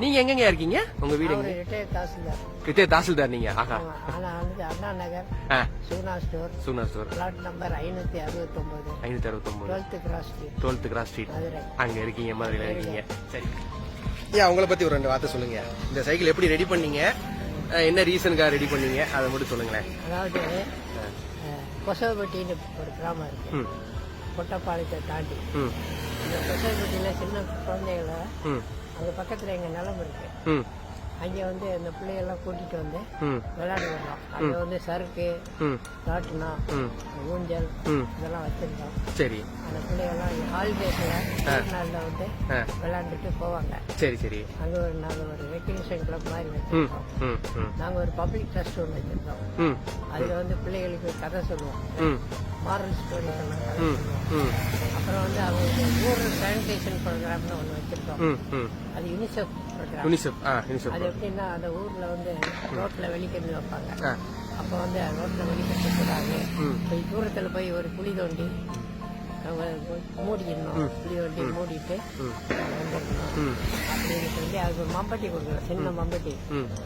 நீங்க எங்கெங்க இருக்கீங்க? உங்க வீடு எங்க? அவர் ரிட்டையர் தாசில்தார். கிட்டே தாசில்தார் நீங்க? ஆஹா. ஆமா. ஆனா வந்து Anna Nagar Suna store. Suna store. Plot number ஐநூத்தி அறுபத்தொன்பது ஐநூத்தி அறுபத்தொன்பது twelfth cross street twelfth cross street Madurai. அங்க இருக்கீங்க மதுரையில இருக்கீங்க. சரி. ஏன் அவங்கள பத்தி ஒரு ரெண்டு வார்த்தை சொல்லுங்க. இந்த சைக்கிள் எப்படி ரெடி பண்ணீங்க? என்ன ரீசனுக்காக ரெடி பண்ணீங்க? அதை மட்டும் சொல்லுங்களேன். அதாவது கொசவப்பட்டின்னு ஒரு கிராமம் இருக்கு. ம். கொட்டப்பாளையத்தை தாண்டி. ம். இந்த கொசவப்பட்டியில சின்ன குழந்தைகளை அங்க பக்கத்துல எங்க நிலம் இருக்கு. ம். அங்கே வந்து அந்த பிள்ளைகள்லாம் கூட்டிட்டு வந்து விளையாட வரோம் அங்கே வந்து சறுக்கு ம். ஊஞ்சல் இதெல்லாம் வச்சிருக்கோம் சரி. அந்த பிள்ளைகள்லாம் ஹாலிடேஸில் நாளில் வந்து விளையாண்டுட்டு போவாங்க. சரி சரி. அங்கே ஒரு நாங்கள் ஒரு ரெக்கக்னிஷன் கிளப் மாதிரி வச்சிருக்கோம் ம். ம். நாங்கள் ஒரு பப்ளிக் ட்ரஸ்ட் ஒன்று வச்சிருக்கோம் ம். அதில் வந்து பிள்ளைகளுக்கு கதை சொல்லுவோம். ம். மாரல் ம். அப்புறம் வந்து அவங்களுக்கு ரூரல் சானிடேஷன் ப்ரோக்ராம்னு ஒன்று வச்சிருக்கோம் அது யுனிசெஃப் யூனிசெஃப் ஆ யூனிசெஃப் அது எப்படின்னா அந்த ஊர்ல வந்து ரோட்ல வெளிக்கிறது வைப்பாங்க. அப்போ வந்து ரோட்ல வெளிக்கிறது கூடாது. போய் தூரத்துல போய் ஒரு குழி தோண்டி அவங்க மூடிடணும் குழி தோண்டி மூடிட்டு வந்துடணும். அப்படின்னு சொல்லி அதுக்கு ஒரு மம்பட்டி கொடுக்குறோம் சின்ன மம்பட்டி.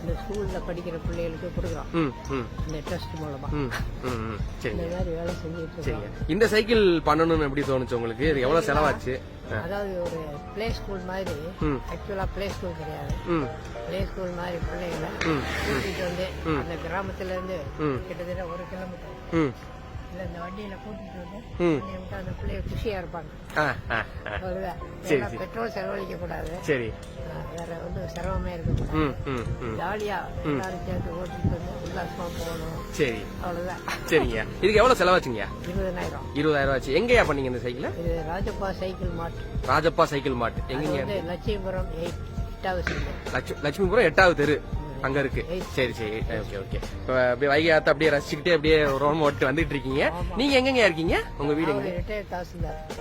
இந்த ஸ்கூல்ல படிக்கிற பிள்ளைகளுக்கு கொடுக்குறோம் ம் ம். இந்த ட்ரஸ்ட் மூலமா. இந்த மாதிரி வேலை செஞ்சுட்டு இருக்கோம் இந்த சைக்கிள் பண்ணணும்னு எப்படி தோணுச்சு உங்களுக்கு? இது எவ்வளவு செலவாச்சு. அதாவது ஒரு பிளே ஸ்கூல் மாதிரி. ஆக்சுவலா பிளே ஸ்கூல் கிடையாது. ம். பிளே ஸ்கூல் மாதிரி பிள்ளைகளை ம். கூட்டிட்டு வந்து அந்த கிராமத்துல இருந்து. கிட்டத்தட்ட ஒரு கிலோமீட்டர் ம். இல்ல இந்த வண்டியில வந்து விட்டா அந்த பிள்ளைய குஷியா இருப்பாங்க. பெட்ரோல் செலவழிக்க கூடாது. சரி. வேற வந்து சிரமமே இருக்கக்கூடாது ம் ம் ம். ஜாலியா எல்லாரும் சேர்ந்து ஓட்டிட்டு வந்து உல்லாசமா போகணும் சரி. அவ்வளவுதான். சரிங்க. இதுக்கு எவ்வளவு செலவாச்சுங்க? இருபதாயிரம் ரூபாய் ஆச்சு. எங்கேயா பண்ணீங்க இந்த சைக்கிள்? இது Rajappa cycle mart. Rajappa cycle அது எங்கங்க? லட்சுமிபுரம் எயிட் எட்டாவது லட்சுமிபுரம் எட்டாவது தெரு. அங்க இருக்கு. சரி சரி. ஓகே ஓகே இப்போ அப்படியே வைகை ஆத்த அப்படியே ரசிச்சுக்கிட்டே அப்படியே ரோம் ஓட்டு வந்துட்டு இருக்கீங்க. நீங்க எங்கங்க இருக்கீங்க? உங்க வீடு எங்க?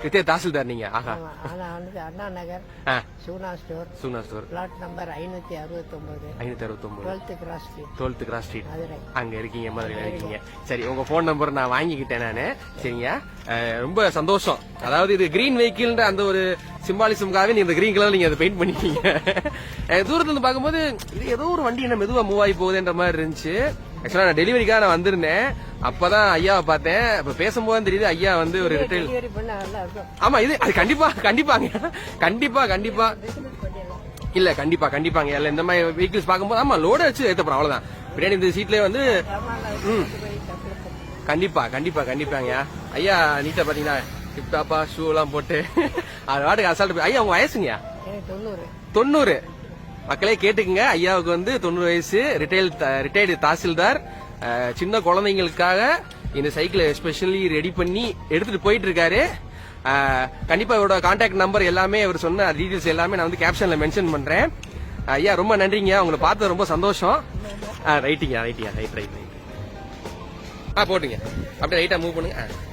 ரிட்டையர் தாசில்தார். நீங்க? ஆஹா. ஆமா. ஆனா வந்து Anna Nagar Suna store. Suna store. Plot number ஐநூத்தி அறுபத்தொன்பது ஐநூத்தி அறுபத்தொன்பது twelfth cross street. Twelfth cross street. Madurai. அங்க இருக்கீங்க மதுரையில இருக்கீங்க. சரி உங்க போன் நம்பர் நான் வாங்கிக்கிட்டேன் நானு. சரிங்க. ரொம்ப சந்தோஷம். அதாவது இது கிரீன் வெஹிக்கிள்ன்ற அந்த ஒரு சிம்பாலிசம்காகவே நீங்க இந்த கிரீன் கலர் நீங்க அதை பெயிண்ட் பண்ணிட்டீங்க. தூரத்துல இருந்து பார்க்கும்போது இது ஏதோ ஒரு வண்டி என்ன மெதுவா மூவ் ஆகி போகுதுன்ற மாதிரி இருந்துச்சு. ஆக்சுவலா நான் டெலிவரிக்காக நான் வந்திருந்தேன். அப்பதான் ஐயாவை பார்த்தேன். இப்ப பேசும்போது தெரியுது ஐயா வந்து ஒரு ரிட்டைல் ஆமா இது அது கண்டிப்பா கண்டிப்பாங்க. கண்டிப்பா கண்டிப்பா. இல்ல கண்டிப்பா கண்டிப்பாங்க. இல்ல இந்த மாதிரி வெஹிக்கிள்ஸ் பார்க்கும்போது ஆமா லோட வச்சு ஏத்தப்படும். அவ்வளவுதான். பின்னாடி இந்த சீட்லயே வந்து ம். கண்டிப்பா கண்டிப்பா கண்டிப்பாங்க. ஐயா நீட்டா பாத்தீங்கன்னா டிப்டாப்பா ஷூ எல்லாம் போட்டு அது வாட்டுக்கு அசால்ட் ஐயா உங்க வயசுங்க தொண்ணூறு. தொண்ணூறு. மக்களே கேட்டுக்குங்க. ஐயாவுக்கு வந்து தொண்ணூறு வயசு ரிட்டைல் ரிட்டையர்டு தாசில்தார். சின்ன குழந்தைங்களுக்காக இந்த சைக்கிளை எஸ்பெஷலி ரெடி பண்ணி எடுத்துட்டு போயிட்டு இருக்காரு கண்டிப்பா இவரோட கான்டாக்ட் நம்பர் எல்லாமே அவர் சொன்ன டீடைல்ஸ் எல்லாமே நான் வந்து கேப்ஷன்ல மென்ஷன் பண்றேன். ஐயா ரொம்ப நன்றிங்க. உங்களை பார்த்தது ரொம்ப சந்தோஷம். ரைட்டிங்க ரைட்டிங்க ரைட் ரைட் ரைட் ஆ போட்டுங்க அப்படியே லைட்டாக மூவ் பண்ணுங்க. ஆ.